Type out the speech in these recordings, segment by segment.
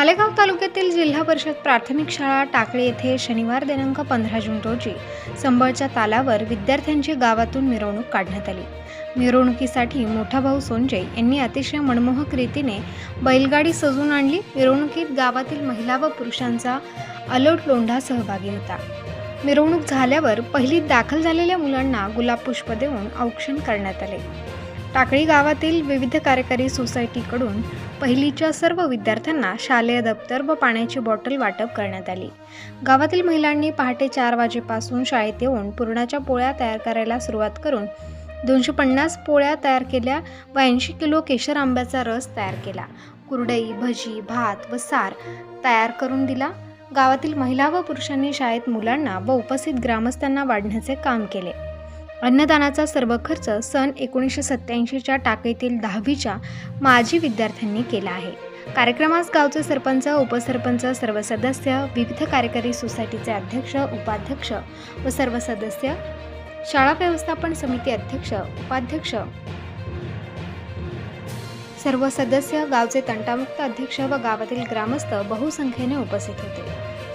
मालेगाव तालुक्यातील जिल्हा परिषद प्राथमिक शाळा टाकळी येथे शनिवार दिनांक पंधरा जून रोजी संबळच्या तालावर विद्यार्थ्यांची गावातून मिरवणूक काढण्यात आली. मिरवणुकीसाठी मोठा भाऊ सोंजय यांनी अतिशय मनमोहक रीतीने बैलगाडी सजवून आणली. मिरवणुकीत गावातील महिला व पुरुषांचा अलोट लोंढा सहभागी होता. मिरवणूक झाल्यावर पहिलीत दाखल झालेल्या मुलांना गुलाब पुष्प देऊन औक्षण करण्यात आले. टाकळी गावातील विविध कार्यकारी सोसायटीकडून पहिलीच्या सर्व विद्यार्थ्यांना शालेय दप्तर व पाण्याची बॉटल वाटप करण्यात आली. गावातील महिलांनी पहाटे चार वाजेपासून शाळेत येऊन पुरणाच्या पोळ्या तयार करायला सुरुवात करून दोनशे पन्नास पोळ्या तयार केल्या व ऐंशी किलो केशर आंब्याचा रस तयार केला. कुरडई भजी भात व सार तयार करून दिला. गावातील महिला व पुरुषांनी शाळेत मुलांना व उपस्थित ग्रामस्थांना वाढण्याचे काम केले. अन्नदानाचा सर्व खर्च सन एकोणीसशे सत्याऐंशीच्या टाकेतील दहावीच्या माजी विद्यार्थ्यांनी केला आहे. कार्यक्रमास गावचे सरपंच उपसरपंच सर्व सदस्य विविध कार्यकारी सोसायटीचे अध्यक्ष उपाध्यक्ष व सर्व सदस्य शाळा व्यवस्थापन समिती अध्यक्ष उपाध्यक्ष सर्व सदस्य गावचे तंटामुक्त अध्यक्ष व गावातील ग्रामस्थ बहुसंख्येने उपस्थित होते.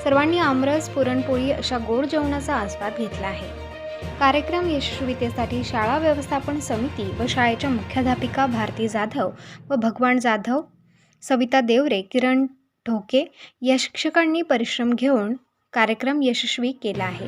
सर्वांनी आमरस पुरणपोळी अशा गोड जेवणाचा आस्वाद घेतला आहे. कार्यक्रम यशस्वीतेसाठी शाळा व्यवस्थापन समिती व शाळेच्या मुख्याध्यापिका भारती जाधव व भगवान जाधव सविता देवरे किरण ढोके या शिक्षकांनी परिश्रम घेऊन कार्यक्रम यशस्वी केला आहे.